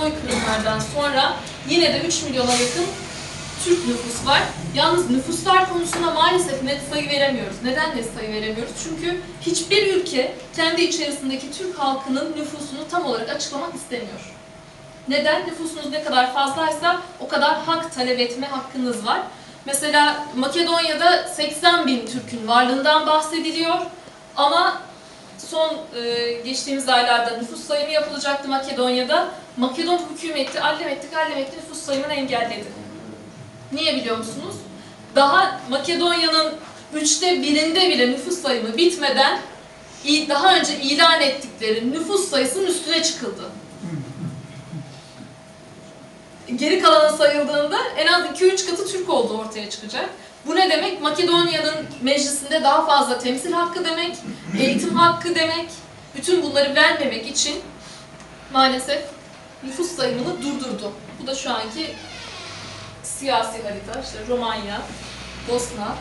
soykırımlardan sonra yine de 3 milyona yakın Türk nüfus var. Yalnız nüfuslar konusunda maalesef net sayı veremiyoruz. Neden net sayı veremiyoruz? Çünkü hiçbir ülke kendi içerisindeki Türk halkının nüfusunu tam olarak açıklamak istemiyor. Neden? Nüfusunuz ne kadar fazlaysa o kadar hak talep etme hakkınız var. Mesela Makedonya'da 80 bin Türk'ün varlığından bahsediliyor ama son e, geçtiğimiz aylarda nüfus sayımı yapılacaktı Makedonya'da. Makedon hükümeti allem etti gallem etti nüfus sayımını engelledi. Niye biliyor musunuz? Daha Makedonya'nın üçte birinde bile nüfus sayımı bitmeden daha önce ilan ettikleri nüfus sayısının üstüne çıkıldı. Geri kalanı sayıldığında en az 2-3 katı Türk olduğu ortaya çıkacak. Bu ne demek? Makedonya'nın meclisinde daha fazla temsil hakkı demek, eğitim hakkı demek. Bütün bunları vermemek için maalesef nüfus sayımını durdurdu. Bu da şu anki siyasi harita. İşte Romanya, Bosna,